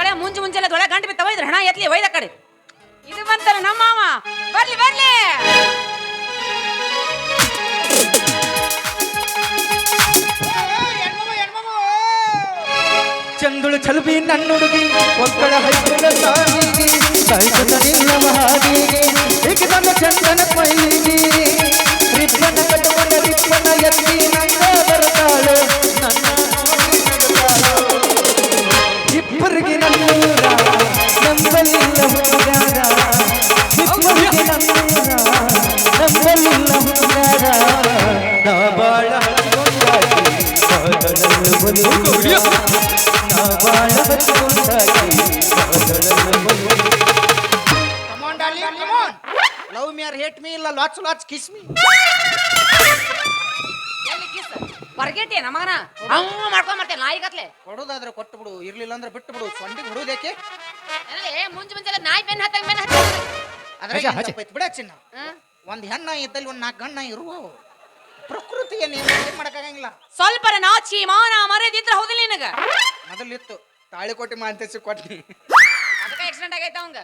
ಕಡೆ ಮುಂಜಿ ಮುಂಜಾನೆ ದೊಳೆ ಗಂಟು ಬಿತ್ತವ, ಇದ್ರ ಹಣ ಎತ್ಲಿ ಒಯ್ದ ಕಡೆ. ಇದು ಬಂತಾರ ನಮ್ಮ ಮಾವ ಬರ್ಲಿ ಬರ್ಲಿ. ಚಂದುಳು ಚಲುಬಿ ನನ್ನುಡುಗಿ, ಒಕ್ಕಳ ಹೈಕುಳ ಸಾವಿಗೆ ಸಾಯಿಸುತ್ತ ನಿನ್ನ ಮಹಾದಿಗೆ ನನ್ನ ಚಂದನ ಮೈಲಿಗೆ ರಿಪ್ಪನ ಕಟ್ಟುಕೊಂಡ ರಿಪ್ಪನ ಎತ್ತಿ ನಂಗ ಬರ್ತಾಳು ನನ್ನ ಇಬ್ಬರಿಗೆ ನನ್ನೂರ ನಂಬಲಿಲ್ಲ ಹುಡುಗಾರ ಇಬ್ಬರಿಗೆ ನನ್ನೂರ ನಂಬಲಿಲ್ಲ ಹುಡುಗಾರ ನಾ ಬಾಳ. ನಾ ಬಾಳ come on. Love me or ಇಲ್ಲ ಲಾಚ್ ಲಾಚ್ ಕಿಸ್ me. ಬರ್ಗೆಟ್ಟಿ ನಮಗನ ಅಮ್ಮ ಮಾಡ್ಕೊಂಡ್ ಮಾಡ್ತೇನೆ ನಾಯಿ ಕತ್ಲೆ ಕೊಡೋದಾದ್ರೆ ಕೊಟ್ಟು ಬಿಡು ಇರ್ಲಿಲ್ಲ ಅಂದ್ರೆ ಬಿಟ್ಟು ಬಿಡು ಸೊಂಡಿಗೆ ಹೊಡೋದೇಕೆ ಏ ಮುಂಜಿ ಮುಂಜಾನೆ ನಾಯಿ ಬೆನ್ನ ಹತ್ತಂಗ್ ಬೆನ್ನ ಹತ್ತ ಅದ್ರಾಗ ಹಚ್ಚ, ಏನ್ ಬಿಡ ಚಿನ್ನ ಒಂದ್ ಹೆಣ್ಣ ಇದ್ದಲ್ಲಿ ಒಂದ್ ನಾಲ್ಕು ಗಣ್ಣ ಇರುವ ಪ್ರಕೃತಿಯ ಏನ್ ಮಾಡಕ್ಕಾಗಂಗಿಲ್ಲ. ಸ್ವಲ್ಪ ನಾಚಿ ಮಾನ ಮರ್ಯಾದಿದ್ರ ಹೌದಿಲ್ಲ ನಿನಗ? ಮೊದಲಿತ್ತು. ಇತ್ತು ಮಾಂತೇಸಿ ಕೊಟ್ಟಿ ಅದಕ್ಕೆ ಆಕ್ಸಿಡೆಂಟ್ ಆಗೈತೆ ಅವಂಗ.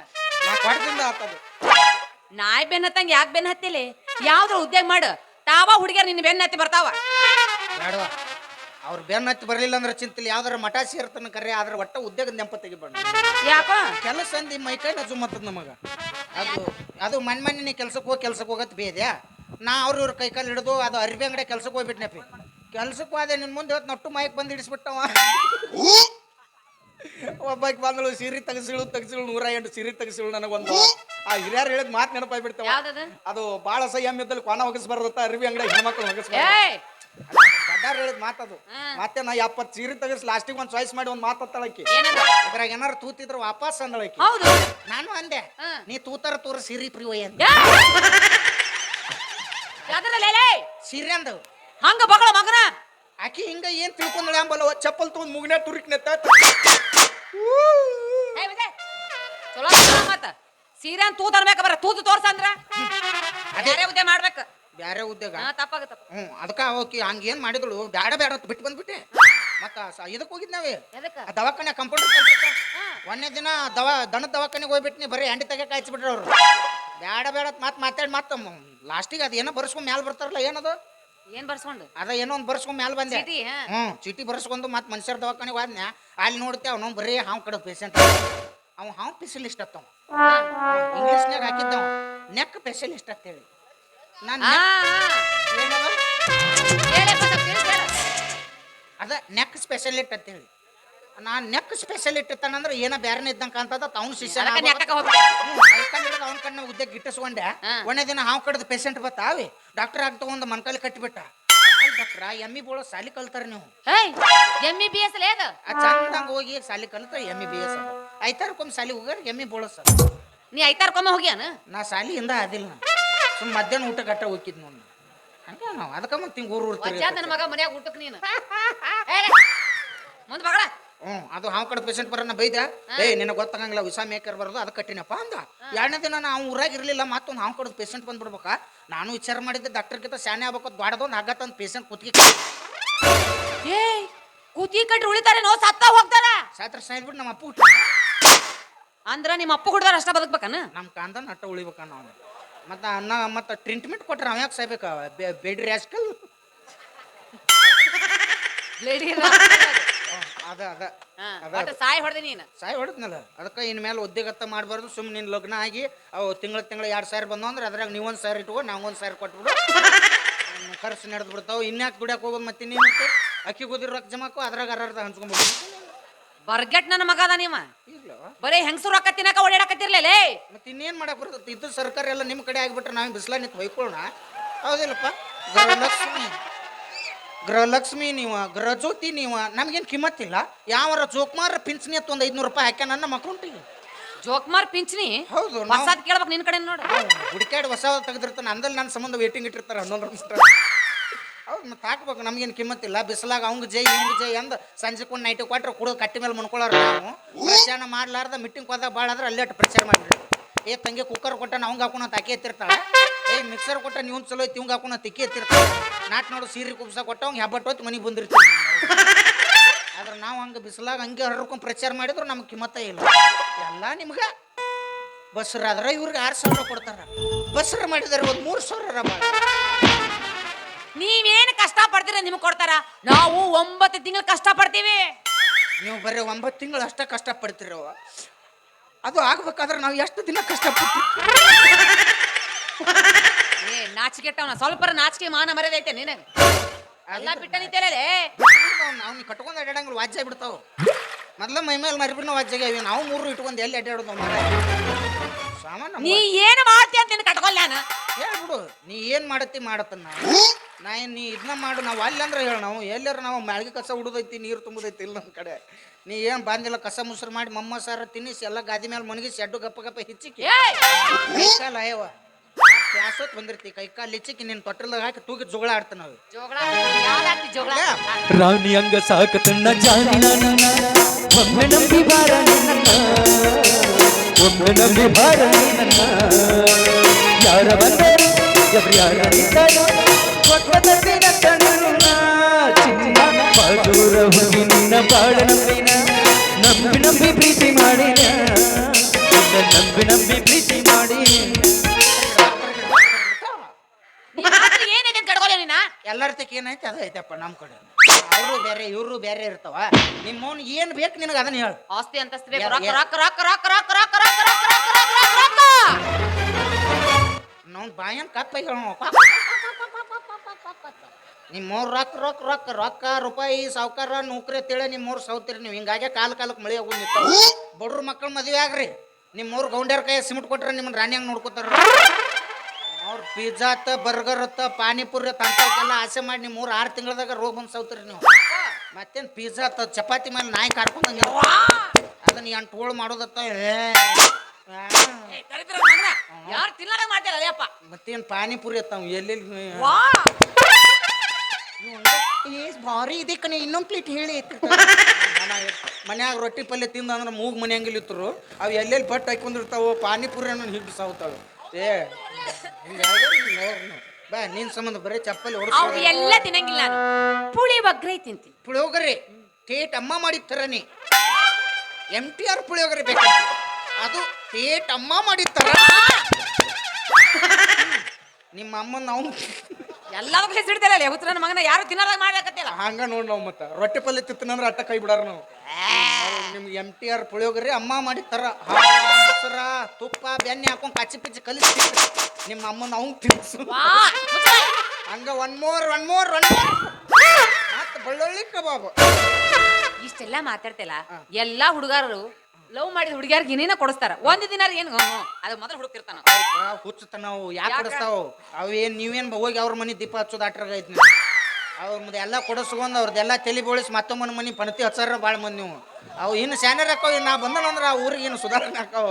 ನಾ ಕೊಟ್ಟದಿಂದ ಆತದು. ನಾಯಿ ಬೆನ್ನ ಹತ್ತಂಗ ಯಾಕೆ ಬೆನ್ನ ಹತ್ತಿಲಿ? ಯಾವ್ದ್ರ ಉದ್ಯೋಗ ಮಾಡು. ತಾವ ಹುಡುಗಿಯರ್ ನಿನ್ನ ಬೆನ್ನ ಹತ್ತಿ ಬರ್ತಾವ. ಬೇಡವಾ ಅವ್ರ ಬೆನ್ನ ಹತ್ತಿ ಬರ್ಲಿಲ್ಲ ಅಂದ್ರೆ ಚಿಂತಿಲ್ಲ ಯಾವ್ದಾರ ಮಠ ಸೇರ್ತನ ಕರೆ ಆದ್ರೆ ಒಟ್ಟ ಉದ್ಯೋಗ ನೆಂಪ ತೆಗಿಬೇಡ. ಯಾಕೋ? ಕೆಲಸ ಅಂದಿ ಮೈ ಕೈ ನಜು ಮತ್ತದ ನಮಗ. ಅದು ಅದು ಮನ್ ಮನೆ ನೀ ಕೆಲ್ಸಕ್ಕೆ ಹೋಗಿ ಕೆಲ್ಸಕ್ಕೆ ಹೋಗತ್ ಬೇದ್ಯಾ? ನಾ ಅವ್ರ ಇವ್ರ ಕೈ ಕಾಲು ಹಿಡಿದು ಅದು ಅರ್ಬಿ ಅಂಗಡಿ ಕೆಲ್ಸಕ್ಕೆ ಹೋಗ್ಬಿಟ್ನಪ್ಪಿ ಕೆಲ್ಸಕ್ಕೆ ಹೋದೆ ನಿನ್ ಮುಂದೆ ಇವತ್ತು ನಟ್ಟು ಮೈಕ್ ಬಂದು ಹಿಡಿಸ್ಬಿಟ್ಟವ. ಒಬ್ಬಾಕಿ ಬಂದಳು ಸೀರೆ ತೆಗಸಿಳು ತೆಗಸಿಳು ನೂರ ಎಂಟು ಸೀರೆ ತೆಗಸಿಳು ನನಗೊಂದು. ಆ ಹಿರಿಯರು ಹೇಳಿದ ಮಾತು ನೆನಪಾಗಿ ಬಿಡ್ತಾವ ಯಾವ್ದದು? ಅದು ಬಾಳ ಸಂಯಮ ಇದ್ದಲ್ಲಿ ಕೊನ ಒಗಸ್ಬಾರ್ದತ್ತ ಅರ್ಬಿ ಅಂಗಡಿ ಹೆಣ್ಮಕ್ಳು ಒಗಸ್ಬಾರ್ದು. ಗಡ್ಡಾರ್ ಹೇಳಿದ ಮಾತದು ಮತ್ತೆ ನಾ ಎಪ್ಪತ್ತು ಸೀರೆ ತೆಗಿಸ್ ಲಾಸ್ಟಿಗೆ ಒಂದು ಚಾಯ್ಸ್ ಮಾಡಿ ಒಂದು ಮಾತು ಹತ್ತಳಕಿ ಏನದು? ಅದ್ರಾಗ ಏನಾರು ತೂತಿದ್ರು ವಾಪಸ್ ಅಂದಳಕಿ ಹೌದು. ನಾನು ಅಂದೆ. ನೀ ತೂತರ ತೂರ ಸಿರಿ ಪ್ರಿಯ ಅಂತ ಸಿರಿ ಅಂದವು ಹಂಗ ಬಗಳ ಮಗನ? ಆಕಿ ಹಿಂಗ ಏನ್ ತಿಳ್ಕೊಂಡಳ ಅಂಬಲ್ಲ ಚಪ್ಪಲ್ ತಗೊಂಡ್ ಮುಗಿನ ತುರಿಕ್ ನೆತ್ತ. ಚಲೋ ಮತ್ತ? ಸೀರೆ ಅಂತ ತರ್ಬೇಕ ಬರ ತೂತು ತೋರ್ಸಂದ್ರ? ಬೇರೆ ಉದ್ಯೋಗ ಮಾಡ್ಬೇಕು. ಬ್ಯಾರೆ ಉದ್ಯೋಗ ಹಾ ಹ್ಞೂ ಅದಕ್ಕ ಓಕೆ ಹಂಗ ಏನ್ ಮಾಡಿದಳು ಬ್ಯಾಡ ಬ್ಯಾಡ ಅಂತ ಬಿಟ್ಟು ಬಂದ್ಬಿಟ್ಟೆ. ಮತ್ತ ಸ- ಇದಕ್ ಹೋಗಿದ್ನಾವೆ ಎದಕ್ಕ? ಆ ದವಾಖಾನೆ ಕಂಪೌಂಡರ್ ಒಂದನೇ ದಿನ ದವಾ ದನದ ದವಾಖಾನೆಗೆ ಹೋಗ್ಬಿಟ್ನಿ ಬರೀ ಹೆಂಡಿ ತೆಗೆ ಕಾಯಿಸ್ಬಿಟ್ರು ಅವ್ರು. ಬ್ಯಾಡ ಬೇಡ ಮಾತು ಮಾತಾಡಿ ಮತ್ತೆ ಲಾಸ್ಟಿಗೆ ಅದು ಏನೋ ಬರ್ಸ್ಕೊಂಡ್ ಮ್ಯಾಲ ಬರ್ತಾರಲ್ಲ ಏನದು? ಏನ್ ಬರ್ಸ್ಕೊಂಡು? ಅದ ಏನೋ ಒಂದು ಬರ್ಸ್ಕೊಂಡ್ ಮ್ಯಾಲ ಬಂದೆ. ಚೀಟಿ, ಹಾ. ಹ್ಞೂ ಚೀಟಿ ಬರ್ಸ್ಕೊಂಡು ಮತ್ತೆ ಮನುಷ್ಯರ ದವಾಖಾನೆಗೆ ಹೋದ್ನ ಅಲ್ಲಿ ನೋಡ್ತೆ ಅವ್ನು ಬರೀ ಹಾವು ಕಡೆ ಪೇಷಂಟ್ ಅವ ಹಾವು ಸ್ಪೆಷಲಿಸ್ಟ್ ಅತ್ತವ ಇಂಗ್ಲೀಷ್ನಾಗ ಹಾಕಿದ್ದವ. ನೆಕ್ ಸ್ಪೆಷಲಿಸ್ಟ್ ನಾನು ತಿಳಿಸ್ ಹೇಳು. ಅದ ನೆಕ್ ಸ್ಪೆಷಲಿಸ್ಟ್ ಅಂತೇಳಿ ನಾನು ನೆಕ್ ಸ್ಪೆಷಲಿಸ್ಟ್ ಇತ್ತಾನಂದ್ರೆ ಏನೋ ಬ್ಯಾರನ ಇದ್ದಂಗೆ ಕಾಣ್ತದ? ಅವ್ನು ಶಿಷ್ಯ ಅವ್ನ ಕಣ್ಣ ಉದ್ಯೋಗ ಗಿಟ್ಟಿಸ್ಕೊಂಡೆ. ಒಂದೇ ದಿನ ಹಾವು ಕಡ್ದು ಪೇಷಂಟ್ ಬತ್ತಾವಿ ಡಾಕ್ಟರ್ ಆಗಿ ತಗೊಂಡು ಮನ್ಕಲ್ಲಿ ಕಟ್ಟಿಬಿಟ್ಟ. ಡಾಕ್ಟ್ರ ಎಮ್ಮಿ ಬೋಳ ಸಾಲಿ ಕಲ್ತಾರ ನೀವು. ಏಯ್ ಎಂ ಬಿ ಎಸ್ ಚಂದಂಗ ಹೋಗಿ ಸಾಲಿ ಕಲ್ತ ಎಂ ಇ ಬಿ ಎಸ್ ಐತಾರಕ್ಕೊಮ್ಮೆ ಸಾಲಿ ಹೋಗ್ಯಾರ ಎಮ್ಮಿ ಬೋಳಸ ನೀ ಐತಾರ್ಕೊಮ್ಮ ಹೋಗ್ಯಾನ? ನಾ ಸಾಲಿಯಿಂದ ಇಂದ ಆದಿಲ್ಲ ಸುಮ್ ಮಧ್ಯಾಹ್ನ ಊಟ ಗಟ್ಟ ಹೋಗಿದ್ ನೋಡಿ ಹಂಗೆ ನಾವು ಅದಕ್ಕೆ ಮತ್ತೆ ಹಿಂಗೆ ಊರು ಊರು ವಜ್ಜಾ ನನ್ನ ಮಗ ಮನ್ಯಾಗ ಊಟಕ್ಕೆ ನೀನು. ಮುಂದ್ ಮಗಳ ಹ್ಞೂ ಅದು ಹಾವು ಕಡೆ ಪೇಷಂಟ್ ಬರೋಣ ಬೈದ? ಏ ನಿನಗೆ ಗೊತ್ತಾಗಂಗಿಲ್ಲ ವಿಸಾ ಮೇಕರ್ ಬರೋದು ಅದು ಕಟ್ಟಿನಪ್ಪ ಅಂದ. ಎರಡನೇ ದಿನ ನಾವು ಊರಾಗ ಇರಲಿಲ್ಲ ಮತ್ತೊಂದು ಹಾವು ಕಡೆ ಪೇಷಂಟ್ ಬಂದ್ಬಿಡ್ಬೇಕಾ. ನಾನು ವಿಚಾರ ಮಾಡಿದ್ದೆ ಡಾಕ್ಟರ್ಗಿಂತ ಶಾನೆ ಆಗ್ಬೇಕು ದೊಡ್ಡದೊಂದು ಆಗತ್ತಂದು ಪೇಷಂಟ್ ಕುತ್ತಿಗೆ ಏಯ್ ಕೂತಿ ಕಟ್ಟಿ ಉಳಿತಾರೆ ನೋ ಸತ್ತ ಹೋಗ್ತಾರ. ಸಾತ್ರ ಸಾಯ್ಬಿಟ್ಟು ನಮ್ಮ ಅಪ್ಪ ಹುಟ್ಟ ಅಂದ್ರ ನಿಮ್ಮ ಅಪ್ಪ ಕುಡ್ದಾರ ಅಷ್ಟ ಬದುಕ್ಬೇಕನ? ನಮ್ಮ ಕಾಂದ ನಟ್ಟ ಉಳಿಬೇಕ ನಾವು ಮತ್ತು ಅನ್ನ ಮತ್ತು ಟ್ರೀಟ್ಮೆಂಟ್ ಕೊಟ್ರೆ ಅವ ಯಾಕೆ ಸಾಯ್ಬೇಕ? ಬೇಡ್ರಿ ಆಸ್ಕಲ್ ಅದ. ಅದ ಅದ. ಒಟ್ಟು ಸಾಯಿ ಹೊಡೆದಿ ನೀನು. ಸಾಯಿ ಹೊಡೆದ್ನಲ್ಲ. ಅದಕ್ಕೆ ಇನ್ ಮೇಲೆ ಉದ್ಯೋಗತ್ತ ಮಾಡಬಾರ್ದು ಸುಮ್ಮನೆ ನಿನ್ನ ಲಗ್ನ ಆಗಿ ಅವು ತಿಂಗಳ ತಿಂಗಳ ಎರಡು ಸಾವಿರ ಬಂದು ಅಂದ್ರೆ ಅದ್ರಾಗ ನೀವೊಂದು ಸಾವಿರ ಇಟ್ಕೋ ನಾವೊಂದು ಸಾವಿರ ಕೊಟ್ಬಿಡು. ಖರ್ಚು ನಡೆದು ಬಿಡ್ತಾವೆ ಇನ್ಯಾಕೆ ದುಡ್ಯಾಕೆ ಹೋಗೋದು ಮತ್ತೆ ನೀನು ಅಕ್ಕಿ ಕುದಿರೋ ರೊಕ್ಕ ಜಮಾಕು ಅದ್ರಾಗ ಅರ್ಧ ಹಂಚ್ಕೊಂಡ್ಬಿಡು ಬರ್ಗೆಟ್ ನನ್ನ ಮಗ ಅದ ನೀವ ಬರೀ ಹೆಂಗಸರು ರೊಕ್ಕ ತಿನ್ನಕ ಓಡಾಡಕತ್ತಿರ್ಲೇ ಮತ್ತೆ ಇನ್ನೇನ್ ಮಾಡಕ್ ಬರ್ತದೆ ಇದು ಸರ್ಕಾರ ಎಲ್ಲ ನಿಮ್ಮ ಕಡೆ ಆಗ್ಬಿಟ್ರೆ ನಾವು ಬಿಸಿಲ ನಿಂತು ಹೊಯ್ಕೊಳ್ಳೋಣ ಹೌದಿಲ್ಲಪ್ಪ? ಗೃಹಲಕ್ಷ್ಮಿ. ಗೃಹಲಕ್ಷ್ಮಿ ನೀವ ಗೃಹಜ್ಯೋತಿ ನೀವ ನಮ್ಗೇನು ಕಿಮ್ಮತ್ತಿಲ್ಲ. ಯಾವರ ಜೋಕ್ಮಾರ ಪಿಂಚಣಿ ಅಂತ ಒಂದು ಐದುನೂರು ರೂಪಾಯಿ ಹಾಕ್ಯ ನನ್ನ ಮಕ್ಕಳುಂಟಿಗೆ ಜೋಕ್ಮಾರ್ ಪಿಂಚಣಿ? ಹೌದು ಹೊಸಾದ್ ಕೇಳ್ಬೇಕು ನಿನ್ ಕಡೆ ನೋಡಿ. ಹುಡುಕಾಡ್ ಹೊಸ ತೆಗೆದಿರ್ತಾನೆ. ಅಂದಲ್ಲಿ ನನ್ನ ಸಂಬಂಧ ವೇಟಿಂಗ್ ಇಟ್ಟಿರ್ತಾರೆ ಹನ್ನೊಂದು ಹೌದು, ಮತ್ತೆ ಹಾಕ್ಬೇಕು. ನಮ್ಗೇನು ಕಿಮ್ಮತ್ತಿಲ್ಲ ಬಿಸಿಲಾಗ ಅವಂಗ ಜೈ, ಹಿಂಗ್ ಜೈ ಅಂದ ಸಂಜೆ ಕೊಂಡು ನೈಟ್ ಕೊಟ್ಟರೆ ಕುಡಿದು ಕಟ್ಟಿ ಮೇಲೆ ಮುನ್ಕೊಳ್ಳೋರು ನಾವು. ಪ್ರಚಾರ ಮಾಡ್ಲಾರ್ದ ಮೀಟಿಂಗ್ ಹೋದಾಗ ಭಾಳ ಆದ್ರೆ ಅಲ್ಲೇ ಪ್ರಚಾರ ಮಾಡಿರಿ ಏ ತಂಗಿ ಕುಕ್ಕರ್ ಕೊಟ್ಟ ಅವಂಗ ಹಾಕೋಣ ತಾಕಿ ಎತ್ತಿರ್ತಾಳೆ. ಏ ಮಿಕ್ಸರ್ ಕೊಟ್ಟ ನೀವು ಚಲೋ ಐತಿ, ಇವಂಗ ಹಾಕೋಣ ತಿಕ್ಕಿ ಎತ್ತಿರ್ತಾಳೆ. ನಾಟ್ ನೋಡು, ಸೀರೆ ಕುಬ್ಸ ಕೊಟ್ಟ ಅವ್ಗೆ ಹೆಬ್ಬಟ್ಟು ಹೊತ್ತು ಮನೆಗೆ ಬಂದಿರ್ತೀವಿ. ಆದ್ರೆ ನಾವು ಹಂಗೆ ಬಿಸಿಲಾಗ ಹಂಗೆ ಹರ್ಕೊಂಡು ಪ್ರಚಾರ ಮಾಡಿದ್ರು ನಮ್ಗೆ ಕಿಮ್ಮತ್ತ ಇಲ್ಲ. ಎಲ್ಲ ನಿಮ್ಗೆ ಬಸ್ರಾದ್ರೆ ಇವ್ರಿಗೆ ಆರು ಸಾವಿರ ಕೊಡ್ತಾರೆ. ಬಸ್ರ ಮಾಡಿದಾರೆ ಒಂದು ಮೂರು ಸಾವಿರ ನೀವೇನ್ ಕಷ್ಟ ಪಡ್ತೀರ ನಿಮ್ಗೆ ಕೊಡ್ತಾರ? ನಾವು ಒಂಬತ್ತು ತಿಂಗಳು ಕಷ್ಟ ಪಡ್ತೀವಿ ನೀವು ಬರೀ ಒಂಬತ್ತು ತಿಂಗಳು ಅಷ್ಟೇ ಕಷ್ಟಪಡ್ತಿರವ ಅದು ಆಗ್ಬೇಕಾದ್ರೆ ನಾವು ಎಷ್ಟು ದಿನ ಕಷ್ಟಪಡ್ತೀವಿ? ಏ ನಾಚಿಕೆಟ್ಟವನ ಸ್ವಲ್ಪ ನಾಚಿಕೆ ಮಾನ ಮರ್ಯಾದೆ ನೀನೆ ಅಲ್ಲ ಎಲ್ಲ ಬಿಟ್ಟ ನಿಂತೇಳೆ ನಾವು ಕಟ್ಕೊಂಡು ಅಡ್ಯಾಡಂಗಿಲ್ಲ ವಾಜ್ಯ ಬಿಡ್ತಾವ. ಮೊದ್ಲ ಮೈ ಮೇಲೆ ಮರಿಬಿನ ವಾಜ್ಯಾಗ ನಾವು ಮೂರು ಇಟ್ಕೊಂಡು ಎಲ್ಲಿ ಅಡ್ಡಾಡೋದು ಮರ ಸಾಮಾನ್ಯ ನೀ ಏನು ಮಾಡ್ತೀಯ ಅಂತ ಕಟ್ಕೊಲ್ಲ ನಾನು? ಹೇಳ್ಬಿಡು ನೀ ಏನ್ ಮಾಡತ್ತಿ ಮಾಡತ್ತ ನಾವು ನಾ ಏನ್ ನೀ ಇದನ್ನ ಮಾಡು ನಾವು ಅಲ್ಲಂದ್ರೆ ಹೇಳ ನಾವು. ಎಲ್ಲರ ನಾವು ಮ್ಯಾಳ್ಗೆ ಕಸ ಉಡುದೈತಿ ನೀರು ತುಂಬುದೈತಿ ಇಲ್ಲ ನಮ್ಮ ಕಡೆ. ನೀ ಏನ್ ಬಂದಿಲ್ಲ ಕಸ ಮುಸ್ರು ಮಾಡಿ ಮಮ್ಮ ಸಾರ ತಿನ್ನಿಸಿ ಎಲ್ಲ ಗಾದಿ ಮೇಲೆ ಮನಗಿಸಿ ಎಡ್ಡು ಗಪ್ಪ ಗಪ್ಪ ಹಿಚ್ಚಿಕಿ. ಏಯ್! ಕೈಕಾಲ ಅಯ್ಯವ ಪ್ಯಾಸೋತ್ ಬಂದಿರ್ತಿ ಕೈಕಾಲು ಹಿಚ್ಚಿಕಿ ನಿನ್ನ ತೊಟ್ಟಲ್ದಾಗ ಹಾಕಿ ತೂಗಿ ಜೋಗಳ ಆಡ್ತ ನಾವು ಜೋಗಳ ಯಾವ್ದಾಗ್ತಿ ಜೋಗಳ ರಾಣಿ ಹಂಗ ಸಾಕ ತನ್ನ ನಾನು ಒಮ್ಮೆ ನಂಬಿ ಬಾರ ನನ್ನ. ಒಮ್ಮೆ ನಂಬಿ ಬಾರ ನನ್ನ. ಯಾರ ಬಂದರು? ಎವ್ರು ಯಾರ ಚಿನ್ನ ಬಾಜೂರ ಹೋಗಿ ನಿನ್ನ ಬಾಳ ನಂಬಿನ ನಂಬಿ ನಂಬಿ ಪ್ರೀತಿ ಮಾಡಿನ ನಂಬಿ ನಂಬಿ ಪ್ರೀತಿ ಮಾಡಿ ಎಲ್ಲರ ತಕ್ಕ ಏನೈತಿ ಅದು ಐತಪ್ಪ ನಮ್ಮ ಕಡೆ. ಅವರು ಬೇರೆ ಇವರು ಬೇರೆ ಇರ್ತಾವ. ನಿಮ್ಮವ್ನು ಏನು ಬೇಕು ನಿನಗೆ ಅದನ್ನ ಹೇಳು. ಆಸ್ತಿ ಅಂತಸ್ತಿ ಬೇಕು ಯಾ- ರೊಕ್ಕ ಯಾ- ರೊಕ್ಕ ರೊಕ್ಕ ರೊಕ್ಕ ರೊಕ್ಕ ರೊಕ್ಕ ರೊಕ್ಕ ರೊಕ್ಕ ರೊಕ್ಕ ರೊಕ್ಕ ರೊಕ್ಕ! ನಾವು ಬಾಯನ್ ಕಪ್ಪ ಮೂರು ರೊಕ್ಕ ರೊಕ್ಕ ರೊಕ್ಕ ರೊಕ್ಕ, ರೂಪಾಯಿ, ಸಾವುಕಾರ, ನೌಕರಿ ತಿಳಿ ನಿಮ್ಮ ಮೂರು ಸೌತಿರಿ, ನೀವು ಹಿಂಗಾಗೆ ಕಾಲ ಕಾಲಕ್ಕೆ ಮಳೆ ಹೋಗಿ ನಿಂತಾವ ಬಡ್ರ ಮಕ್ಕಳು ಮದುವೆ ಆಗ್ರಿ. ನಿಮ್ಮವ್ರು ಗೌಂಡ್ಯಾರ ಕೈ ಸಿಮಿಟ್ ಕೊಟ್ರೆ ನಿಮ್ಮನ್ನ ರಾಣಿಯಂಗೆ ನೋಡ್ಕೋತಾರ ಅವ್ರು ಪಿಜ್ಜಾ ಅತ್ತ ಬರ್ಗರ್ ಅತ್ತ ಪಾನಿಪುರಿ ತಂತಕ್ಕೆಲ್ಲ ಆಸೆ ಮಾಡಿ ನಿಮ್ಮ ಮೂರು ಆರು ತಿಂಗಳದಾಗ ರೋಗ ಬಂದು ಸೌತಿರಿ ನೀವು. ಮತ್ತೇನು ಪಿಜ್ಜಾ ಅತ್ತ ಚಪಾತಿ ಮೇಲೆ ನಾಯಿ ಕಾರ್ಕೊಂಡಂಗೆ ಅದನ್ನ ಎಂಟು ಹೋಳು ಮಾಡೋದತ್ತ? ಏ. ಯಾರು ತಿನ್ನಲಾಗ ಮಾಡ್ತಾರ ಅದೇಪ್ಪ ಮತ್ತೇನು ಪಾನಿಪುರಿ ಅತ್ತಾವ ಎಲ್ಲೆಲ್ಲಿ ವಾ. ಏಸ್ ಭಾರಿ ಇದೆ ಕಣೆ ಇನ್ನೊಂದು ಪ್ಲೇಟ್ ಹೇಳಿ. ಮನ್ಯಾಗ ರೊಟ್ಟಿ ಪಲ್ಯ ತಿಂದ ಅಂದ್ರೆ ಮೂಗ್ ಮನ್ಯಾಂಗಿಲ್ಲ ಇತ್ತರು ಅವು ಎಲ್ಲೆಲ್ಲಿ ಬಟ್ ಹಾಕೊಂಡಿರ್ತಾವ ಪಾನಿಪುರಿ ಅನ್ನೋ ಹಿಟ್ಟು ಸಾವ್ತಾವೆ ಏ ಹಿಂಗಾಗಿ ಬಾ ನಿನ್ ಸಂಬಂಧ ಬರೀ ಚಪ್ಪಲಿ ಹೊಡ್ಕೊಂಡು ಎಲ್ಲ ತಿನ್ನಂಗಿಲ್ಲ ನಾನು. ಪುಳಿ ಒಗ್ಗರೆ ತಿಂತಿ ಪುಳಿಯೋಗರೆ ತೇಟ್ ಅಮ್ಮ ಮಾಡಿದ ನೀ ಎಂ ಟಿ ಆರ್ ಪುಳಿಯೋಗರೆ ಬೇಕು. ಅದು ಟೇಟ್ ಅಮ್ಮ ಮಾಡಿರ್ತಾರ ನಿಮ್ಮ ಅಮ್ಮನ ನಾವು ಎಲ್ಲದಕ್ಕೂ ಹೆಸರಿಡ್ತಾರಲ್ಲ ಹುತ್ರ ನನ್ನ ಮಗನ ಯಾರು ತಿನ್ನಲಾಗ ಮಾಡ್ಬೇಕತ್ತಿಲ್ಲ ಹಂಗ ನೋಡಿ ನಾವು ಮತ್ತೆ. ರೊಟ್ಟಿ ಪಲ್ಯ ತಿತ್ತನಂದ್ರ ಅಟ್ಟ ಕೈ ಬಿಡಾರ ನಾವು. ನಿಮ್ಗೆ ಎಂ ಟಿ ಆರ್ ಪುಳಿಯೋಗ್ರಿ ಅಮ್ಮ ಮಾಡಿ ತರ. ಮೊಸರ ತುಪ್ಪ ಬೆಣ್ಣೆ ಹಾಕೊಂಡು ಕಚ್ಚಿ ಪಿಚ್ಚಿ ಕಲಿಸಿ ನಿಮ್ಮ ಅಮ್ಮನ ಅವ್ನು ತಿನ್ಸು. ವಾ. ಹಂಗ one more one more one more ಬಳ್ಳೊಳ್ಳಿ ಬೆಳ್ಳುಳ್ಳಿ ಕಬಾಬ್. ಇಷ್ಟೆಲ್ಲ ಮಾತಾಡ್ತಿಲ್ಲ. ಎಲ್ಲಾ ಹುಡುಗರು ಲವ್ ಮಾಡಿದ ಹುಡುಗಿಯರ್ಗೆ ಏನೇನ ಕೊಡಿಸ್ತಾರ. ಒಂದ್ ದಿನ ಏನು. ಅದು ಮೊದಲು ಹುಡುಕ್ತಿರ್ತಾನ. ಹುಚ್ಚುತ್ತ ನಾವು ಯಾಕೆ? ಕೊಡಿಸ್ತಾವ? ಅವೇನ್ ನೀವೇನ್ ಹೋಗಿ ಅವ್ರ ಮನೆ ದೀಪ ಹಚ್ಚೋದು ಆಟ್ರಾಗ ಐತಿ ಅವ್ರ ಮುಂದೆ ಎಲ್ಲ ಕೊಡಿಸ್ಕೊಂಡು ಅವ್ರದ್ದೆಲ್ಲ ತಲೆ ಬೋಳಿಸಿ ಮತ್ತೊಮ್ಮನ ಮನೆ ಪಣತಿ ಹಚ್ಚಾರ ಭಾಳ ಮಂದಿ ನೀವು. ಅವು ಇನ್ನು ಸ್ಯಾನರ್ ಇನ್ನು ನಾ ಬಂದನಂದ್ರ ಆ ಊರಿಗೆ ಏನು ಸುಧಾರಣೆ ಹಾಕೋ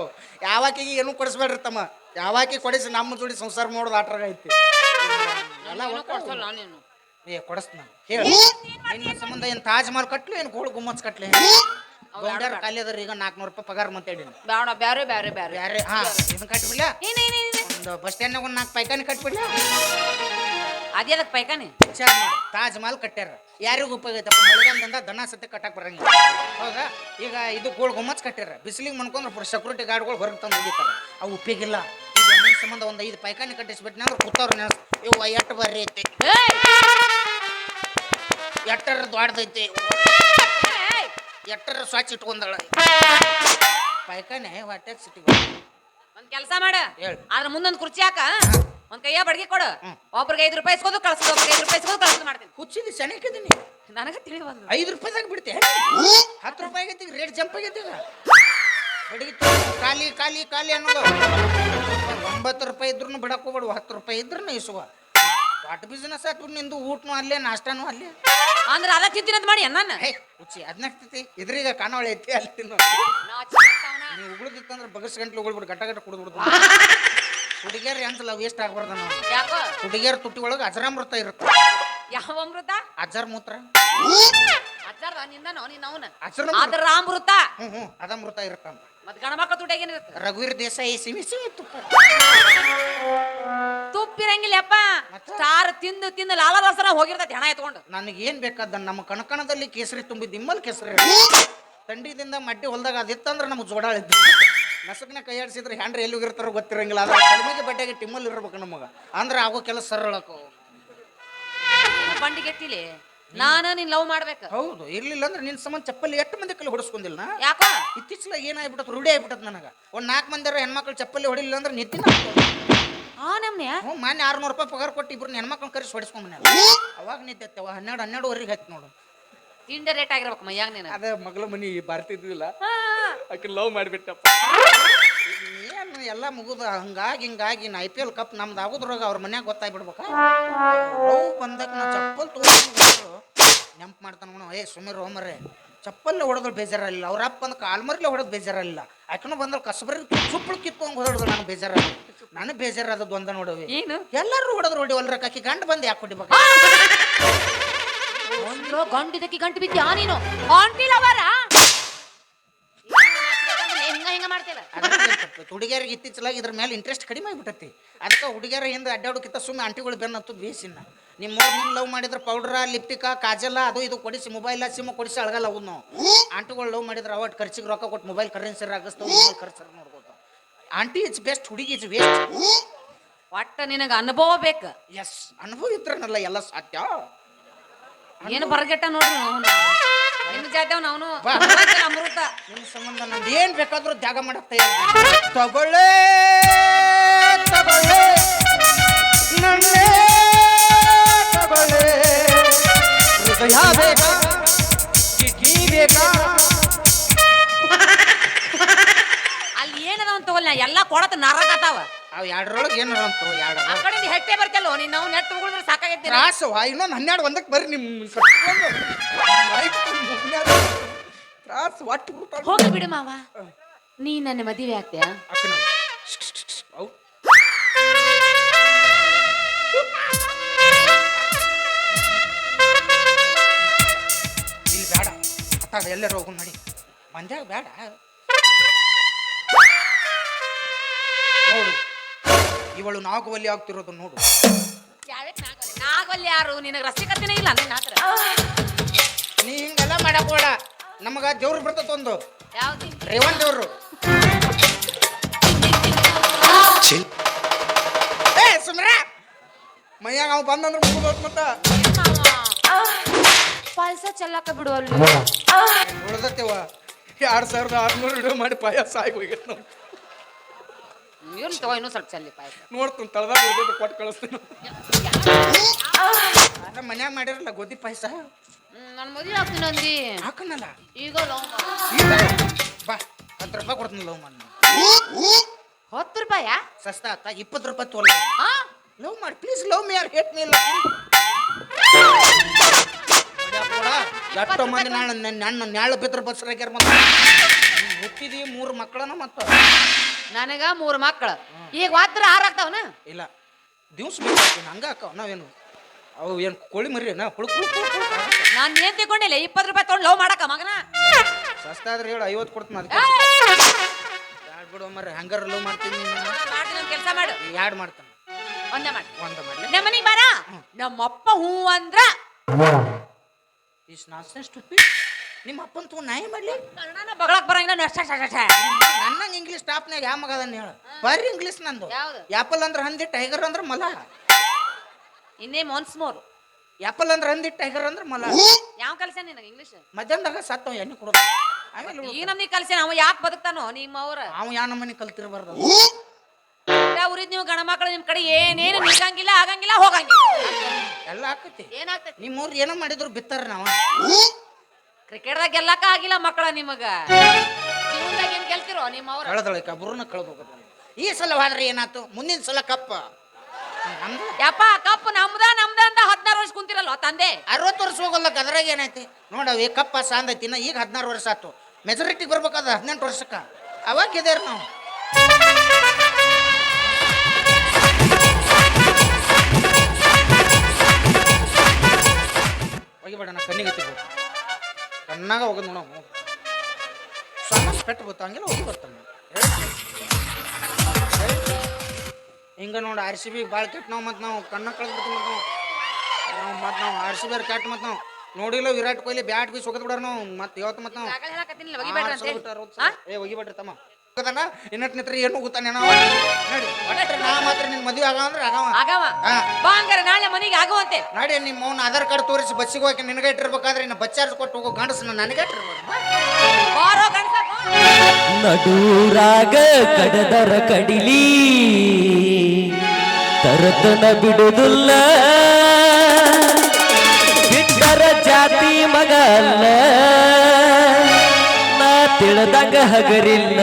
ಯಾವಾಕಿಗೆ ಏನು ಕೊಡಿಸ್ಬೇಡ್ರಿ ತಮ್ಮ. ಯಾವಾಕಿ ಕೊಡಿಸಿ ನಮ್ಮ ಜೋಡಿ ಸಂಸಾರ ಮಾಡೋದು ಆಟ್ರಾಗ ಐತಿ. ಎಲ್ಲ ಏ ಕೊಡಿಸ್ತಾನ ಹೇಳಿ. ನಿನ್ನ ಸಂಬಂಧ ಏನು ತಾಜ್ ಮಹಲ್ ಕಟ್ಲು ಏನು ಗೋಳು ಗುಮ್ಮಸ್ ಕಟ್ಲಿ? ಗೌಂಡ್ಯಾರ ಖಾಲಿ ಅದಾರ ಈಗ ನಾಲ್ಕುನೂರು ರೂಪಾಯಿ ಪಗಾರ ಮಾತಾಡಿ ಬೇಡ ಬ್ಯಾರೆ ಬ್ಯಾರೆ ಬ್ಯಾರೆ. ಬ್ಯಾರೆ ಹಾ ಇದನ್ನ ಕಟ್ಬಿಡ್ಲ? ಏನ ಏನ ಏನ ಒಂದು ಬಸ್ ಸ್ಟ್ಯಾಂಡ್ನಾಗ ಒಂದು ನಾಲ್ಕು ಪೈಕಾನಿ ಕಟ್ಬಿಡ್ಲ? ಅದೇ ಪೈಕಾನಿ ವಿಚಾರ ಮಾಡಿ. ತಾಜ್ ಮಹಲ್ ಕಟ್ಟ್ಯಾರ. ಯಾರಿಗೂ ಉಪಯೋಗ ಐತಪ್ಪ? ಮಳೆಗಾಲದಿಂದ ದನ ಸತ್ಯ ಕಟ್ಟಕ್ ಬರಂಗಿಲ್ಲ. ಹೌದಾ? ಈಗ ಇದು ಗೋಳ್ ಗುಮ್ಮಚ್ ಕಟ್ಟ್ಯಾರ. ಬಿಸಿಲಿಗೆ ಮನ್ಕೊಂಡ್ರೆ ಸೆಕ್ಯೂರಿಟಿ ಗಾರ್ಡ್ಗಳು ಹೊರಗೆ ತಂದು ಹೋಗಿತಾರ ಅವು ಉಪಯೋಗ ಇಲ್ಲ. ಈಗ ಸಂಬಂಧ ಒಂದು ಐದು ಪೈಕಾನಿ ಕಟ್ಟಿಸ್ಬಿಟ್ನ ಅಂದ್ರೆ ಕೂತವ್ರು ನೆನಸ್ ಇವು ಎಟ್ಟು ಬರ್ರಿ ಐತಿ. ಏಯ್! ಎಟ್ಟರ ದ್ವಾಡ್ದೈತಿ ಏಯ್! ಎಟ್ಟರ ಸ್ವಚ್ಛ ಇಟ್ಕೊಂಡಳ. ಪೈಕಾನೆ ಹೊಟ್ಟೆಗೆ ಸಿಟಿ ಒಂದ್ ಕೆಲಸ ಮಾಡ. ಹೇಳ್. ಅದ್ರ ಮುಂದೊಂದ್ ಕುರ್ಚಿ ಹಾಕ. ಒಂದ್ ಕೈಯ ಬಡ್ಗಿ ಕೊಡು. ಒಬ್ರಿಗೆ ಐದು ರೂಪಾಯಿ ಇಸ್ಕೋದು ಕಳ್ಸೋದು ಒಬ್ರಿಗೆ ಐದು ರೂಪಾಯಿ ಇಸ್ಕೋದು ಕಳ್ಸೋದು ಮಾಡ್ತೀನಿ. ಹುಚ್ಚಿದಿ ಸೆನೆಕಿದ್ದೀನಿ ನನಗ ತಿಳಿದು ಬಂದು ಐದು ರೂಪಾಯಿದಾಗ ಬಿಡ್ತೆ. ಹತ್ತು ರೂಪಾಯಿ ಆಗೈತಿ ರೇಟ್ ಜಂಪ್ ಆಗೈತಿ ಈಗ ಬಡಗಿ ಖಾಲಿ ಖಾಲಿ ಖಾಲಿ ಅನ್ನೋದು. ಒಂಬತ್ತು ರೂಪಾಯಿ ಇದ್ರೂ ಬಿಡಕ್ಕೆ ಹೋಗ್ಬೇಡು ಹತ್ತು ರೂಪಾಯಿ ಇದ್ರೂ ಇಸುವ ವಾಟ್ ಬಿಸ್ನೆಸ್ ಆತು ನಿಂದು ಊಟನೂ ಅಲ್ಲೇ ನಾಷ್ಟಾನು ಅಲ್ಲೇ. ಅಂದ್ರೆ ಅದ ತಿನ್ನದ್ ಮಾಡಿ ನನ್ನ ಹೇ ಹುಚ್ಚಿ ಅದನ್ನಾಗ್ತೈತಿ ಇದ್ರೀಗ ಕಾಣವಳೆ ಐತಿ ಅಲ್ಲಿ ತಿನ್ನು ನೀವು ಉಗುಳ್ದಿತ್ತಂದ್ರೆ ಬಗಸ್ ಗಂಟ್ಲು ಉಗುಳ್ಬಿಡು ಗಟ್ಟ ಗಟ್ಟ ಕುಡಿದ್ಬಿಡ್ತು. ಹುಡುಗಿಯರು ಹುಡುಗಿಯರ್ ಲವ್ ವೇಸ್ಟ್ ಆಗ್ಬಾರ್ದು ನಾವು ಯಾಕೋ? ಹುಡುಗಿಯರ್ ತುಟ್ಟಿ ಒಳಗೆ ಅಜರಾಮೃತ ಇರುತ್ತೆ. ಯಾವ ಅಮೃತ? ಅಜರ್ ಮೂತ್ರ. ಅಜ್ಜ ನಿನ್ನ ನೀನ್ ಅವನ ಅಜ್ಜನ ಅದ್ರ ರಾಮೃತ ಹ್ಞೂ ಹ್ಮ್ ಅದ ಮೃತ ಇರ್ತಾನ ಮತ್ ಗಣಮಕ್ಕ ರಘುವೀರ್ ದೇಸಾಯಿ ಸಿಮಿ ಸಿಮಿ ತುಪ್ಪ. ತುಪ್ಪಿರಂಗಿಲ್ಲಪ್ಪ. ಸ್ಟಾರ್ ತಿಂದು ತಿಂದು ಲಾಲಾದಾಸನ ಹೋಗಿರ್ತೈತಿ ಹಣ ಎತ್ಕೊಂಡು. ನನಗೆ ಏನ್ ಬೇಕಾದ ನಮ್ಮ ಕಣಕಣದಲ್ಲಿ ಕೇಸರಿ ತುಂಬಿ ನಿಮ್ಮಲ್ಲಿ ಕೇಸರಿ ತಂಡಿದಿಂದ ಮಡ್ಡಿ ಹೊಲ್ದಾಗ ಅದಿತ್ತಂದ್ರೆ ನಮ್ಗೆ ಜೋಡಾಳಿದ್ದು ನಸಕ್ನ ಕೈಯಾಡಿಸಿದ್ರೆ ಹ್ಯಾಂಡ್ರೆ ಎಲ್ಲಿ ಹೋಗಿರ್ತಾರೋ ಗೊತ್ತಿರಂಗಿಲ್ಲ. ಅದ್ರ ಕಡಿಮೆಗೆ ಬಡ್ಡೆಗೆ ಟಿಮ್ಮಲ್ಲಿ ಇರ್ಬೇಕು ನಮಗೆ. ಅಂದ್ರೆ ಆಗೋ ಕೆಲಸ ಸರಳಕ್ಕೋ. ಬಂಡಿ ಗೆಟ್ಟಿಲಿ ನಾನು ನೀನ್ ಲವ್ ಮಾಡ್ಬೇಕು. ಹೌದು ಇರ್ಲಿಲ್ಲ ಅಂದ್ರೆ ನಿನ್ನ ಸಂಬಂಧ ಚಪ್ಪಲಿ ಎಷ್ಟು ಮಂದಿ ಕಲ್ಲಿ ಹೊಡಿಸ್ಕೊಂಡಿಲ್ಲ ನಾ? ಯಾಕೋ? ಇತ್ತೀಚಲಾಗ ಏನಾಗ್ಬಿಟ್ಟದ ರೂಢಿ ಆಗ್ಬಿಟ್ಟದ ನನಗೆ. ಒಂದು ನಾಲ್ಕು ಮಂದಿ ಹೆಣ್ಮಕ್ಳು ಚಪ್ಪಲಿ ಹೊಡಿಲಿಲ್ಲ ಅಂದ್ರೆ ನಿದ್ದಿನ ಆ ನಮ್ನೆ? ಹ್ಞೂ ಮಾನ್ಯ ಆರ್ನೂರು ರೂಪಾಯಿ ಪಗಾರ ಕೊಟ್ಟು ಇಬ್ರು ಹೆಣ್ಮಕ್ಳನ್ನ ಕರೆಸಿ ಹೊಡಿಸ್ಕೊಂಬನ ಅವಾಗ ನಿದ್ದೆತ್ತವ ಹನ್ನೆರಡು ಹನ್ನೆರಡುವರೆಗೆ ಹತ್ತು ನೋಡು. ತಿಂಡಿ ರೇಟ್ ಆಗಿರ್ಬೇಕು ಮೈಯಾಗ ನೀನು? ಅದ ಮಗಳ ಮನಿ ಬರ್ತಿದ್ವಿಲ್ಲ ಆಕೆ ಲವ್ ಮಾಡಿಬಿಟ್ಟಪ್ಪ. ಎಲ್ಲ ಮುಗುದ. ಹಂಗಾಗಿ ಹಿಂಗಾಗಿ ನಾ ಐ ಪಿ ಎಲ್ ಕಪ್ ನಮ್ದು ಆಗೋದ್ರಾಗ ಅವ್ರ ಮನ್ಯಾಗ ಗೊತ್ತಾಗ್ಬಿಡ್ಬೇಕ. ರೌ ಬಂದಾಗ ನಾ ಚಪ್ಪಲ್ ತಗೊಂಡು ನೆಂಪು ಮಾಡ್ತಾನ ಏ ಸುಮೀರ್ ಹೋಮರೇ. ಚಪ್ಪಲ್ಲೇ ಹೊಡೆದ್ರು ಬೇಜಾರಲ್ಲ ಅವ್ರ ಅಪ್ಪ ಅಂದ್ರೆ ಕಾಲ್ಮರ್ಲೆ ಹೊಡೆದು ಬೇಜಾರಲ್ಲ ಯಾಕಂದ್ರೆ ಬಂದ್ರೆ ಕಸಬರಿ ಸುಪ್ಪಳು ಕಿತ್ಕೊಂಡು ಹೊಡೆದ್ರು ನಾನು ಬೇಜಾರಲ್ಲ ನಾನು ಬೇಜಾರಾದದ್ದು ಒಂದ ನೋಡವಿ ಏನು? ಎಲ್ಲರೂ ಹೊಡೆದ್ರು ಹೊಡಿವಲ್ರ ಕಾಕಿ ಗಂಡು ಬಂದು ಯಾಕೆ ಹೊಡಿಬೇಕು? ಗಂಡಿದಕ್ಕೆ ಗಂಟಿದಕ್ಕೆ ಗಂಟು ಬಿದ್ದಿ ನೀನು? ಆಂಟಿ ಲವರ ಹುಡುಗಿಯರಿಗೆ ಇತ್ತೀಚಲಾಗಿ ಇದ್ರ ಮೇಲೆ ಇಂಟ್ರೆಸ್ಟ್ ಕಡಿಮೆ ಆಗಿಬಿಟ್ಟತಿ ಅದಕ್ಕೆ ಹುಡುಗಿಯರ ಹಿಂದೆ ಅಡ್ಡಾಡೋಕ್ಕಿಂತ ಸುಮ್ಮನೆ ಆಂಟಿಗಳು ಬೆನ್ನತ್ತು ಬೇಸಿನ ನಿಮ್ಮ ನಿಮ್ಮ ಲವ್ ಮಾಡಿದ್ರೆ ಪೌಡ್ರ ಲಿಪ್ಟಿಕ ಕಾಜಲ ಅದು ಇದು ಕೊಡಿಸಿ ಮೊಬೈಲ್ ಸಿಮ್ ಕೊಡಿಸಿ ಅಳಗಲ್ಲ ಅವು ನಾವು ಆಂಟಿಗಳು ಲವ್ ಮಾಡಿದ್ರೆ ಅವಟ್ ಖರ್ಚಿಗೆ ರೊಕ್ಕ ಕೊಟ್ಟು ಮೊಬೈಲ್ ಕರೆನ್ಸಿ ಆಗಿಸ್ತಾವ ಮೊಬೈಲ್ ಖರ್ಚು ನೋಡ್ಬೋದು ಆಂಟಿ ಇಟ್ಸ್ ಬೆಸ್ಟ್ ಹುಡುಗಿ ಇಸ್ ವೇಸ್ಟ್ ಒಟ್ಟ ನಿನಗೆ ಅನುಭವ ಬೇಕು? ಎಸ್ ಅನುಭವ ಇದ್ರನಲ್ಲ ಎಲ್ಲ ಸಾಧ್ಯ. ಏನು ಬರಗೆಟ್ಟ ನೋಡ್ರಿ ಅವನು ಬಾ. ಅಮೃತ. ನಿಮ್ಮ ಸಂಬಂಧ ಏನು ಬೇಕಾದ್ರೂ ತ್ಯಾಗ ಮಾಡತ್ತೆ ತಗೊಳ್ಳೇ ತಗೊಳ್ಳೇ. ನನ್ನೇ ತಗೊಳ್ಳೇ. ಹೃದಯ ಬೇಕಾ? ಕಿಡ್ನಿ ಬೇಕಾ? ಅಲ್ಲಿ ಏನದ ಅಂತ ತಗೊಳ್ಳ ಎಲ್ಲ ಕೊಡತ್ತ ನರಕತಾವ ಅವು ಎರಡರೊಳಗೆ ಏನು ಅಂತ ಎರಡು. ಆ ಕಡೆಯಿಂದ ಹೆಟ್ಟೆ ಬರ್ತಲ್ಲ ನೀನು ನಾವು ನೆಟ್ ತಗೊಳಿದ್ರೆ ಸಾಕಾಗೈತಿ ತ್ರಾಸು ಇನ್ನೊಂದು ಹನ್ನೆರಡು ಒಂದಕ್ಕೆ ಬರ್ರಿ ನಿಮ್ಮ ತ್ರಾಸು ಒಟ್ಟು ಹೋಗಿ ಬಿಡು ಮಾವ. ನೀ ನನ್ನ ಮದುವೆ ಆಗ್ತೀಯ? ಅಕ್ಕನ ಅವು. ಇಲ್ಲಿ ಬೇಡ. ಅತ್ತಾಗ ಎಲ್ಲರೂ ಹೋಗು ನೋಡಿ. ಮಂದ್ಯಾಗ ಬೇಡ. ನೋಡು. ಇವಳು ನಾಗುವಲ್ಲಿ ಆಗ್ತಿರೋದು ನೋಡು. ನಾಗಲ್ಲಿ ಯಾರು? ನಿನಗೆ ರಸಿಕತೆನೇ ಇಲ್ಲ ನಿನ್ನ ಹತ್ರ ನೀ ಹಿಂಗೆಲ್ಲ ಮಾಡಕ್ ಬೇಡ. ನಮಗ ದೇವ್ರು ಬರ್ತದೊಂದು ಯಾವ್ದು? ರೇವಣ್ ದೇವ್ರು. ಏ ಸುಮ್ರ ಮೈಯಾಗ ಅವ್ ಬಂದಂದ್ರೆ ಮುಗಿದೋತ್ ಮತ್ತ. ಪಾಯಸ ಚೆಲ್ಲಕ ಬಿಡು ಅಲ್ಲಿ ಉಳ್ದತ್ತೇವ. ಎರಡ್ ಸಾವಿರದ ಆರ್ನೂರು ವಿಡಿಯೋ ಮಾಡಿ ಪಾಯಸ ಆಗಿ ಹೋಗಿತ್ತು ನಾವು ಇವ್ನು ತಗೋ ಇನ್ನೂ ಸ್ವಲ್ಪ ಚಲ್ಲಿ ಪಾಯಸ. ನೋಡ್ತೀನಿ ತಳದಾಗ ಉಳ್ದದ್ದು ಕೊಟ್ಟು ಕಳಿಸ್ತೀನಿ. ಅದ ಮನ್ಯಾಗ ಮಾಡಿರಲ್ಲ ಗೋಧಿ ಪಾಯಸ? ನನ್ನ ಮದುವೆ ಆಗ್ತೀನಿ ಅಂದಿ. ಹಾಕನಲ್ಲ? ಈಗ ಲವ್ ಬಾ ಹತ್ತು ರೂಪಾಯಿ ಕೊಡ್ತೀನಿ ಲವ್ ಮಾಡಿ ಹತ್ತು ರೂಪಾಯ? ಸಸ್ತಾ ಆತ ಇಪ್ಪತ್ತು ರೂಪಾಯಿ ತೋಲ ಹಾ? ಲವ್ ಮಾಡಿ please love me or hate me ಇಲ್ಲ. ಎಷ್ಟೋ ಮಂದಿ ನಾನು ನನ್ನ ನ್ಯಾಳ ಬಿದ್ರ ಬಸ್ರಾಗ್ಯಾರ ಮತ್ತೆ. ಹುಟ್ಟಿದಿ ಮೂರು ಮಕ್ಕಳನ ಮತ್ತ. ನನಗ ಮೂರು ಮಕ್ಕಳು. ಈಗ ವಾತ್ರ ಆರಾಗ್ತಾವನ ಇಲ್ಲ. ದಿವ್ಸ ಬೇಕಾಗ್ತೀನಿ ಹಂಗ ಅಕ್ಕ ನಾವೇನು? ಅವು ಏನು ಕೋಳಿ ಮರಿ ನಾ ಕುಳು ಕುಳು ಕುಳು ಕುಳು ಆಗುತ್ತೆ. ನಾನು ಏನ್ ತಿಳ್ಕೊಂಡಿಲ್ಲ? ಇಪ್ಪತ್ತು ರೂಪಾಯಿ ತೊಗೊಂಡು ಲವ್ ಮಾಡಕ ಮಗನ? ಸಸ್ತ ಆದ್ರೆ ಹೇಳು ಐವತ್ತು ಕೊಡ್ತೀನಿ ಅದಕ್ಕೆ. ಬ್ಯಾಡ್ ಬಿಡು ಮರ ಹಂಗಾರ ಲವ್ ಮಾಡ್ತೀನಿ ಮಾಡ್ತೀನಿ ಕೆಲಸ ಮಾಡು. ಯಾಡ್ ಮಾಡ್ತಾನೆ? ಒಂದೇ ಮಾಡಿ. ಒಂದೇ ಮಾಡಿ. ನಮ್ಮ ಮನೆಗೆ ಬಾರ? ನಮ್ಮಪ್ಪ ಹೂ ಅಂದ್ರ? ಇಸ್ ನಾಸೆನ್ಸ್ ಟುಪಿ ನಿಮ್ಮ ಅಪ್ಪನ ತಗೊಂಡು ನಾಯಿ ಮಾಡಲಿ? ಕನ್ನಡನ ಬಗಳಕ್ ಬರಂಗಿಲ್ಲ ನಷ್ಟ ನನ್ನ ಇಂಗ್ಲೀಷ್ ಟಾಪ್ನಾಗ ಯಾವ ಮಗದನ್ನ ಹೇಳು? ಬರ್ರಿ ಇಂಗ್ಲೀಷ್ ನಂದು. ಯಾವ್ದು? ಆ್ಯಪಲ್ ಅಂದ್ರೆ ಹಂದಿ ಟೈಗರ್ ಅಂದ್ರೆ ಮಲ. ಇನ್ನೇ ಮೊನ್ಸ್ ಮೋರ್ ಆ್ಯಪಲ್ ಅಂದ್ರೆ ಹಂದಿ ಟೈಗರ್ ಅಂದ್ರೆ ಮಲ. ಯಾವ ಕಲ್ಸ ನಿನಗೆ ಇಂಗ್ಲಿಷ್ ಮಧ್ಯಾಹ್ನದಾಗ ಸತ್ತ ಎಣ್ಣೆ ಕೊಡೋದು. ಆಮೇಲೆ. ಈ ನಮ್ನಿ ಕಲ್ಸ ಅವ ಯಾಕೆ ಬದುಕ್ತಾನೋ ನಿಮ್ಮ ಅವ್ರ? ಅವ ಯಾವ ನಮ್ಮನೆ ಕಲ್ತಿರ್ಬಾರ್ದು ಉರಿದ್ ನೀವು ಗಣ ಮಕ್ಕಳು ನಿಮ್ ಕಡೆ ಏನೇನು ನಿಗಂಗಿಲ್ಲ ಆಗಂಗಿಲ್ಲ ಹೋಗಂಗಿಲ್ಲ. ಎಲ್ಲ ಆಕತಿ. ಏನಾಗ್ತೈತಿ? ನಿಮ್ಮವ್ರು ಏನೋ ಮಾಡಿದ್ರು ಬಿತ್ತಾರ ನಾವ. ಕ್ರಿಕೆಟ್ದಾಗ ಗೆಲ್ಲಕ ಆಗಿಲ್ಲ ಮಕ್ಕಳ ನಿಮಗ. ಜೀವನದಾಗ ಏನ್ ಗೆಲ್ತಿರೋ ನಿಮ್ಮ ಅವ್ರ. ಬುರ್ನ ಕಳ್ಬೇಕು ಈ ಸಲ ಹೋದ್ರೆ ಏನಾಯ್ತು? ಮುಂದಿನ ಸಲ ಕಪ್ಪ. ನಮ್ದು. ಯಪ್ಪ ಕಪ್ಪು ನಮ್ದ ನಮ್ದ ಅಂತ ಹದಿನಾರು ವರ್ಷ ಕುಂತಿರಲ್ಲ ತಂದೆ? ಅರವತ್ತು ವರ್ಷ ಹೋಗಲ್ಲ ಅದ್ರಾಗ ಏನೈತಿ ಈ ಕಪ್ಪ ಸಾಂದೈತಿ ಇನ್ನ ಈಗ ಹದಿನಾರು ವರ್ಷ ಆತು ಮೆಜಾರಿಟಿಗೆ ಬರ್ಬೇಕಾದ ಹದಿನೆಂಟು ವರ್ಷಕ್ಕ. ಅವಾಗ ಇದೇರ್ ನಾವು. ಒಯ್ಬೇಡ ನಾ ಕಣ್ಣಿಗೆ ಕಣ್ಣಾಗ ಹೋಗೋದು ನೋಡ. ಸಮಸ್ಯೆ ಪೆಟ್ಟು ಗೊತ್ತಾಗಿಲ್ಲ ಹೋಗಿ ಬರ್ತಾನೆ ಹಿಂಗ ನೋಡಿ ಆರ್ ಸಿ ಬಿ ಭಾಳ ಕೆಟ್ಟ ನಾವು ಮತ್ತು ನಾವು ಕಣ್ಣ ಕಳೆದ್ಬಿಡ್ತೀವಿ ಮತ್ತು ನಾವು. ನಾವು ಮತ್ತು ನಾವು ಆರ್ ಸಿ ಬಿ ಕೆಟ್ಟ ಮತ್ತು ನಾವು. ನೋಡಿಲ್ಲ ವಿರಾಟ್ ಕೊಹ್ಲಿ ಬ್ಯಾಟ್ ಬಿ ಸೊಗದ್ ಬಿಡಾರ ನಾವು. ಮತ್ತೆ ಇವತ್ತು ಮತ್ತು ನಾವು. ಏ ಒಗಿಬೇಡ್ರಿ ತಮ್ಮ. ಹೋಗದನ ಇನ್ನಟ್ ನಿತ್ರ ಏನು ಹೋಗುತ್ತಾನೆ ನೋಡಿ. ಒಟ್ಟ ನಾ ಮಾತ್ರ ನಿನ್ ಮದುವೆ ಆಗವ ಅಂದ್ರೆ ಆಗವ. ಆಗವ. ಹಾ. ಬಾ ಹಂಗಾರೆ ನಾಳೆ ಮನೆಗೆ ಆಗುವಂತೆ. ನೋಡಿ ನಿಮ್ಮ ಅವ್ನ ಆಧಾರ್ ಕಾರ್ಡ್ ತೋರಿಸಿ ಬಸ್ಸಿಗೆ ಹೋಗಿ ನಿನಗೆ ಇಟ್ಟಿರ್ಬೇಕಾದ್ರೆ ಇನ್ನು ಬಚ್ಚಾರ್ಜ್ ಕೊಟ್ಟು ಹೋಗೋ ಗಂಡಸನ ನನಗೆ ಇಟ್ಟಿರ್ಬೇಕು ಬಾರೋ ಗಂಡ್ಸ, ಬಾ. ನಡೂರಾಗ ಕಡದರ ಕಡಿಲಿ. ತರತನ ಬಿಡುದಿಲ್ಲ. ಬಿಟ್ಟರ ಜಾತಿ ಮಗ ಅಲ್ಲ ನಾ ತಿಳಿದಾಗ ಹಗರಿಲ್ಲ.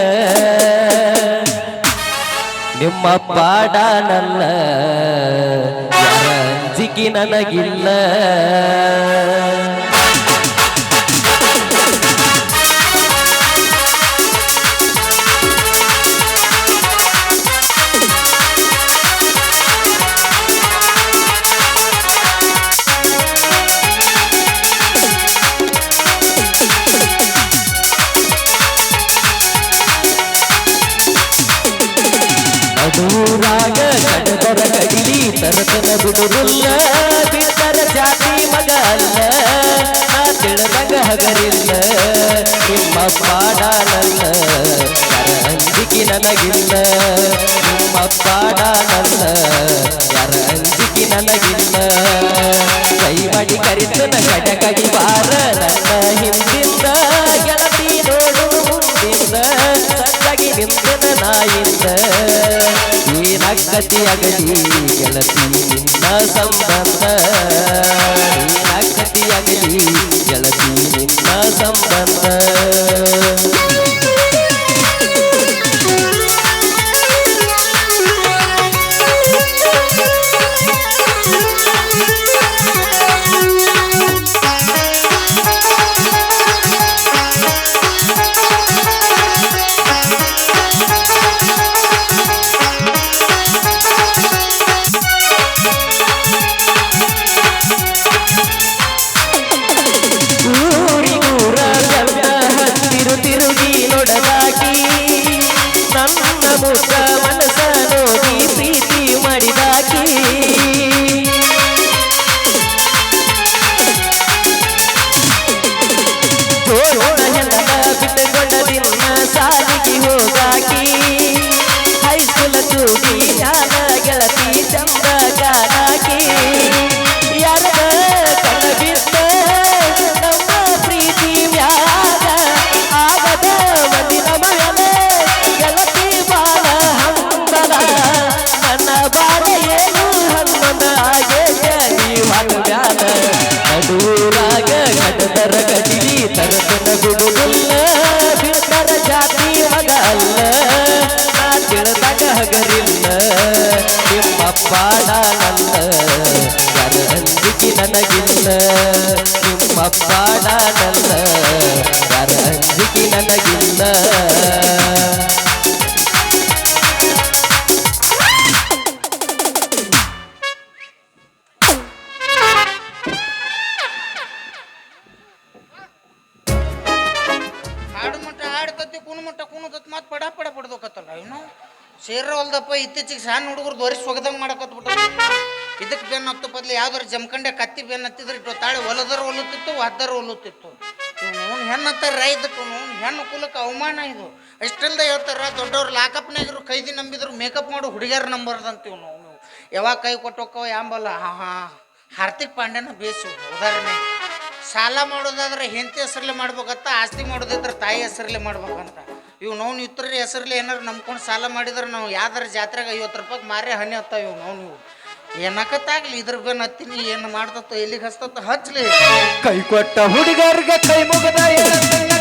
ನಿಮ್ಮ ಪಾಡ ನನ್ನ ಜಿಗಿ ನನಗಿಲ್ಲ. ಹಗರಿಲ್ಲ, ನಿಮ್ಮ ಪಾಡನಲ್ಲ ಯಾರ ಅಂಜಿಕೆ ನನಗಿಲ್ಲ. ನಿಮ್ಮ ಪಾಡನಲ್ಲ ಯಾರ ಅಂಜಿಕೆ ನನಗಿಲ್ಲ. ಕೈ ಮಾಡಿ ಕಟಕಡಿ ಬಾರ, ನನ್ನ ಹಿಂದಿಂದ ಗೆಳತಿ ನೋಡು ಮುಂದಿಂದ ಸಜ್ಜಾಗಿ ನಿಂತನ ನಾಯಿಂದ. ಏನಾಗತಿ ಅಗಲಿ ಗೆಳತಿ ನಿನ್ನ ಸಂಬಂಧ. ಆಗಲಿ ಗೆಳತಿ ಸಂಬಂಧ ಇದಕ್ಕೆ ಬದಲು ಯಾವ್ದಾರು ಜಮ್ಕಂಡೆ ಕತ್ತಿ ಬೇನ್ ಹತ್ತಿದ್ರೆ ಇಟ್ಟು ತಾಳೆ ಒಲದರು ಒಲುತ್ತಿತ್ತು ಒದ್ದರ ಒಲುತ್ತಿತ್ತು ಇವನು ಹೆಣ್ಣು ಇದಕ್ಕೆ ಅವ್ನು ಹೆಣ್ಣು ಕುಲಕ್ಕೆ ಅವಮಾನ ಇದು. ಅಷ್ಟಲ್ದ ಹೇಳ್ತಾರ, ದೊಡ್ಡವ್ರು ಲಾಕಪ್ನಾಗಿರು ಕೈದಿ ನಂಬಿದ್ರು ಮೇಕಪ್ ಮಾಡು ಹುಡುಗಿಯರ್ ನಂಬರ್ದಂತೀವಿ ನಾವು ನೀವು ಯಾವಾಗ ಕೈ ಕೊಟ್ಟೋಕ್ಕವ ಯಾಂಬಲ್ಲ ಹಾ ಹಾ ಹಾರ್ದಿಕ್ ಪಾಂಡ್ಯನ ಬೇಸು. ಉದಾಹರಣೆ, ಸಾಲ ಮಾಡೋದಾದ್ರೆ ಹೆಂಡತಿ ಹೆಸರಲ್ಲೇ ಮಾಡ್ಬೇಕಂತ, ಆಸ್ತಿ ಮಾಡೋದಿದ್ರೆ ತಾಯಿ ಹೆಸರಲ್ಲೇ ಮಾಡ್ಬೇಕಂತ. ಇವು ನೋವು ಇತರ ಹೆಸರಲ್ಲಿ ಏನಾರು ನಂಬ್ಕೊಂಡು ಸಾಲ ಮಾಡಿದ್ರೆ ನಾವು ಯಾವ್ದಾರ ಜಾತ್ರೆಗೆ ಐವತ್ತು ರೂಪಾಯಿಗೆ ಮಾರೇ ಹನಿ ಹತ್ತಾವ ಇವು ನೋವು ನೀವು ಏನಕತ್ತಾಗ್ಲಿ? ಇದ್ರ ಬೆನ್ ಏನು ಮಾಡ್ತತ್ತ ಎಲ್ಲಿಗೆ ಹಸ್ತತ್ತ ಹಚ್ಚಲಿ ಕೈ ಕೊಟ್ಟ ಹುಡುಗರಿಗೆ ಕೈ ಮುಗದ ಎಳತನ್ನ